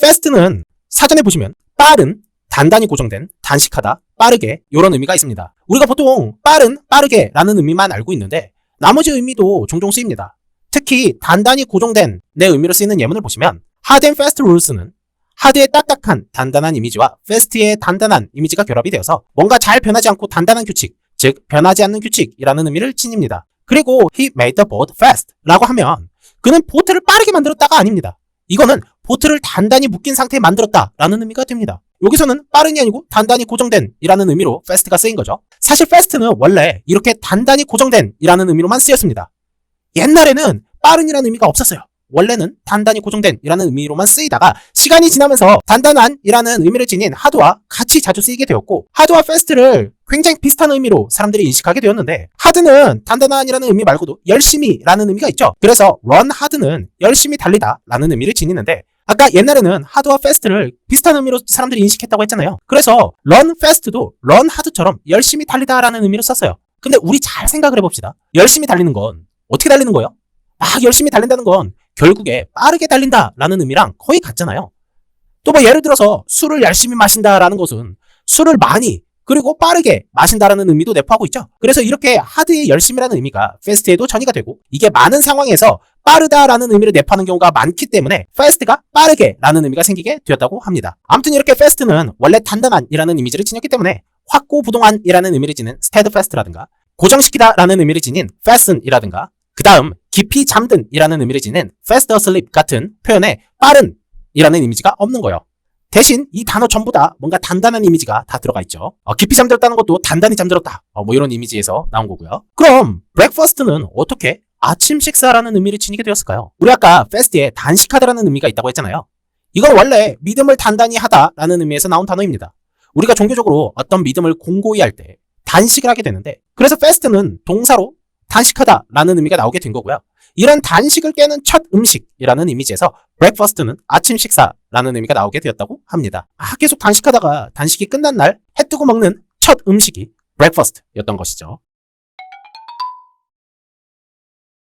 fast는 사전에 보시면 빠른, 단단히 고정된, 단식하다, 빠르게 이런 의미가 있습니다. 우리가 보통 빠른, 빠르게 라는 의미만 알고 있는데 나머지 의미도 종종 쓰입니다. 특히 단단히 고정된 내 의미로 쓰이는 예문을 보시면 hard and fast rules는 하드의 딱딱한 단단한 이미지와 fast의 단단한 이미지가 결합이 되어서 뭔가 잘 변하지 않고 단단한 규칙, 즉 변하지 않는 규칙이라는 의미를 지닙니다. 그리고 he made the boat fast 라고 하면 그는 보트를 빠르게 만들었다가 아닙니다. 이거는 보트를 단단히 묶인 상태에 만들었다라는 의미가 됩니다. 여기서는 빠른이 아니고 단단히 고정된 이라는 의미로 fast가 쓰인 거죠. 사실 fast는 원래 이렇게 단단히 고정된 이라는 의미로만 쓰였습니다. 옛날에는 빠른이라는 의미가 없었어요. 원래는 단단히 고정된 이라는 의미로만 쓰이다가 시간이 지나면서 단단한 이라는 의미를 지닌 하드와 같이 자주 쓰이게 되었고 하드와 fast를 굉장히 비슷한 의미로 사람들이 인식하게 되었는데 하드는 단단한이라는 의미 말고도 열심히라는 의미가 있죠. 그래서 run hard는 열심히 달리다라는 의미를 지니는데 아까 옛날에는 하드와 fast를 비슷한 의미로 사람들이 인식했다고 했잖아요. 그래서 run fast도 run hard처럼 열심히 달리다라는 의미로 썼어요. 근데 우리 잘 생각을 해봅시다. 열심히 달리는 건 어떻게 달리는 거예요? 막 열심히 달린다는 건 결국에 빠르게 달린다라는 의미랑 거의 같잖아요. 또 뭐 예를 들어서 술을 열심히 마신다라는 것은 술을 많이 그리고 빠르게 마신다라는 의미도 내포하고 있죠. 그래서 이렇게 하드의 열심이라는 의미가 fast에도 전이가 되고 이게 많은 상황에서 빠르다라는 의미를 내포하는 경우가 많기 때문에 fast가 빠르게라는 의미가 생기게 되었다고 합니다. 아무튼 이렇게 fast는 원래 단단한이라는 이미지를 지녔기 때문에 확고부동한이라는 의미를 지닌 steadfast라든가 고정시키다라는 의미를 지닌 fasten이라든가 그 다음 깊이 잠든이라는 의미를 지닌 fast asleep 같은 표현에 빠른이라는 이미지가 없는 거예요. 대신 이 단어 전부 다 뭔가 단단한 이미지가 다 들어가 있죠. 어, 깊이 잠들었다는 것도 단단히 잠들었다. 어, 뭐 이런 이미지에서 나온 거고요. 그럼 breakfast는 어떻게 아침 식사라는 의미를 지니게 되었을까요? 우리 아까 fast에 단식하다라는 의미가 있다고 했잖아요. 이건 원래 믿음을 단단히 하다라는 의미에서 나온 단어입니다. 우리가 종교적으로 어떤 믿음을 공고히 할 때 단식을 하게 되는데 그래서 fast는 동사로 단식하다라는 의미가 나오게 된 거고요. 이런 단식을 깨는 첫 음식이라는 이미지에서 breakfast는 아침 식사라는 의미가 나오게 되었다고 합니다. 아, 계속 단식하다가 단식이 끝난 날 해 뜨고 먹는 첫 음식이 breakfast였던 것이죠.